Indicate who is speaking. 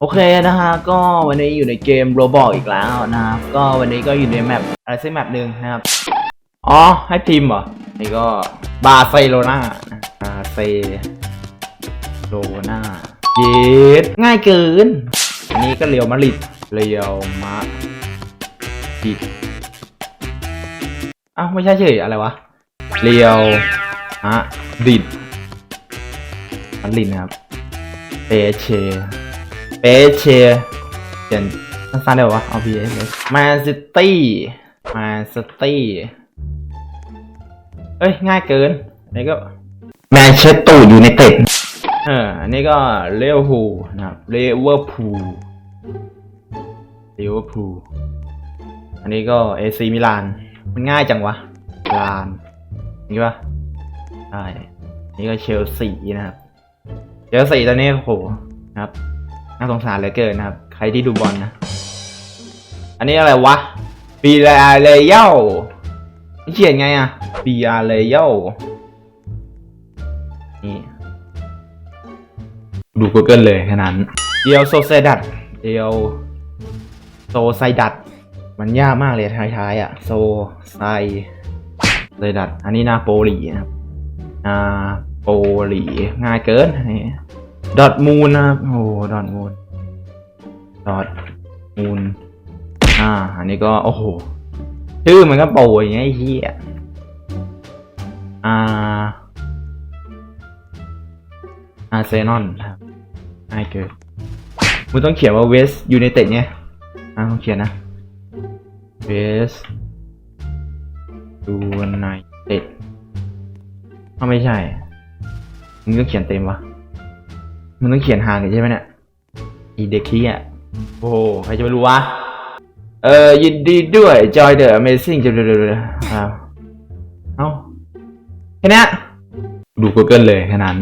Speaker 1: โอเคนะฮะก็วันนี้อยู่ในเกมโรบอ t อีกแล้วนะครับก็วันนี้ก็อยู่ในแมปอะไรสักแมปหนึ่งนะครับอ๋อให้พิมพ์เหรอนี่ก็บาร์เซโลนาบาร์เซโลนาเยสง่ายเกิน อันนี้ก็เรียวมาริดเรียวมาดริดอ้าวไม่ใช่เฉยอะไรวะเรียวมาดริดมาริดนะครับเปเช เปเชเขียนสั้นๆได้ปะวะเอาพีเอสแมนซิตี้แมนซิตี้เอ้ย ง่ายเกินอันนี้ก็แมนเชสเตอร์ยูไนเต็ดเอออันนี้ก็เลเวอร์พูลนะครับเลเวอร์พูลเลเวอร์พูลอันนี้ก็เอซีมิลาน มันง่ายจังวะมิลานนี่ปะใช่นี่ก็เชลซีนะครับเชลซีตอนนี้โอ้โหนะครับ น่าสงสารเหลือเกินนะครับ ใครที่ดูบอลนะอันนี้อะไรวะปีอาเลเยลเขียนไงอะปีอาเลเยลนี่ดู Google เลยแค่นั้นเดียวโซเซดัดเดียวโซไซดัดมันยากมากเลยท้ายๆอะโซไซไซดัด อันนี้นาโปลีนะครับนาโปลีง่ายเกินอันนี้ ดอทมูนนะครับโอ้ดอทมูนดอทมูนอ่า อันนี้ก็ โอ้โห ชื่อมันก็โปรอย่างเงี้ยไอ้เหี้ยอ่าอาร์เซนอลครับง่ายเกินมึงต้องเขียนว่าเวสยู n นเต็ดเนี่ยอ่าต้องเขียนนะเวสยูไนเต็ดถ้าไม่ใช่มึงก็เขียนเต็มวะ มันต้องเขียนห่างกันใช่ไหมเนี่ยอีเด็กขี้อะโอ้โหใครจะไปรู้วะ เออยินดีด้วย Joy the Amazing จะเร็วๆอ้าวเอ้าแค่นี้ดู Google เลยแค่นั้น